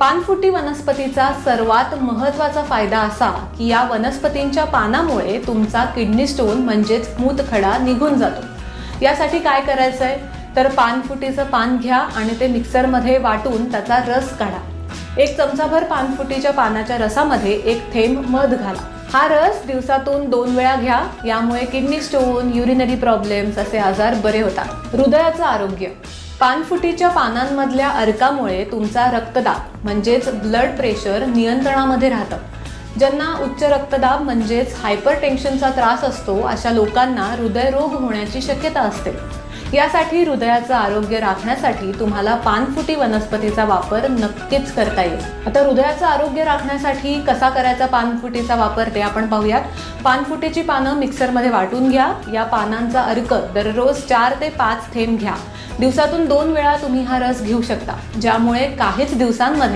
पानफुटी वनस्पतीचा सर्वात महत्त्वाचा फायदा असा की या वनस्पतींच्या पानामुळे तुमचा किडनी स्टोन म्हणजेच मूतखडा निघून जातो. यासाठी काय करायचं आहे तर पानफुटीचं पान घ्या आणि ते मिक्सरमध्ये वाटून त्याचा रस काढा. एक चमचाभर पानफुटीच्या पानाच्या रसामध्ये एक थेंब मध घाला. हा रस दिवसातून दोन वेळा घ्या यामुळे किडनी स्टोन युरिनरी प्रॉब्लेम्स असे आजार बरे होतात. हृदयाचं आरोग्य. पानफुटीच्या पानांमधल्या अर्कामुळे तुमचा रक्तदाब म्हणजेच ब्लड प्रेशर नियंत्रणामध्ये राहतं. ज्यांना उच्च रक्तदाब म्हणजेच हायपर टेन्शनचा त्रास असतो अशा लोकांना हृदयरोग होण्याची शक्यता असते. यासाठी हृदयाचं आरोग्य राखण्यासाठी तुम्हाला पानफुटी वनस्पतीचा वापर नक्कीच करता येईल. आता हृदयाचं आरोग्य राखण्यासाठी कसा करायचा पानफुटीचा वापर ते आपण पाहूयात. पानफुटीची पानं मिक्सरमध्ये वाटून घ्या. या पानांचा अर्क दररोज चार ते पाच थेंब घ्या. दिवसातून दोन वेळा तुम्ही हा रस घेऊ शकता. ज्यामुळे काहीच दिवसांमध्ये